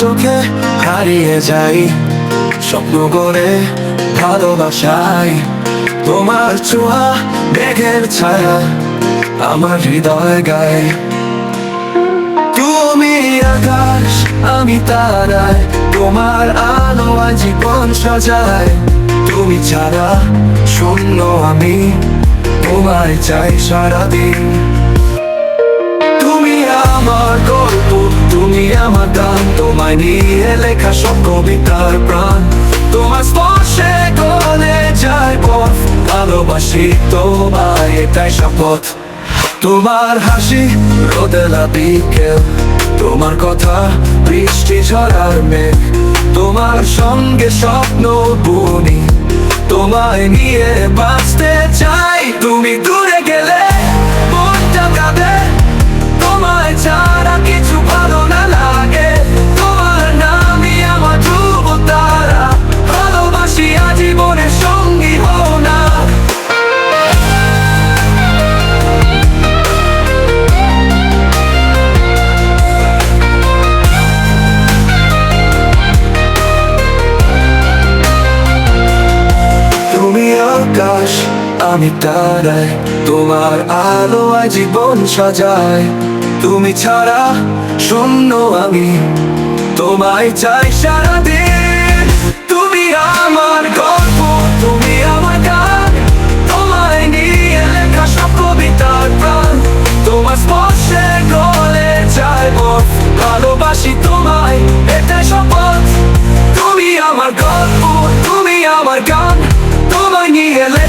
চোখে হারিয়ে যাই, স্বপ্ন গড়ে ভালোবাসাই। তোমার ছোঁয়া মেঘের ছায়া আমার হৃদয় গায়। তুমি আকাশ, আমি তারায়, তোমার আলো জীবন সাজায়। তুমি ছাড়া শূন্য আমি, তোমায় চাই সারাদিন। তোমায় নিয়ে লেখা সব কবিতার প্রাণ। তোমার স্পর্শে গলে যায় পথ, ভালোবাসি তোমায়, এটাই শপথ তোমার হাসি রোদেলা বিকেল, তোমার কথা বৃষ্টি ঝরার মেঘ। তোমার সঙ্গে স্বপ্ন বুনি, তোমায় নিয়ে বাঁচতে চাই, তুমি দূরে আকাশ আমি তারাই তোমার আলোয় জীবন সাজায়। তুমি ছাড়া শূন্য আমি, তোমায় চাই সারাদিন। তুমি আমার গল্প, তুমি আমার গান, তোমায় নিয়ে লেখা সব কবিতার প্রাণ। তোমার স্পর্শে গলে ভালোবাসি তোমায় এটা শপথ। তুমি আমার গল্প, তুমি আমার গান Bring it here.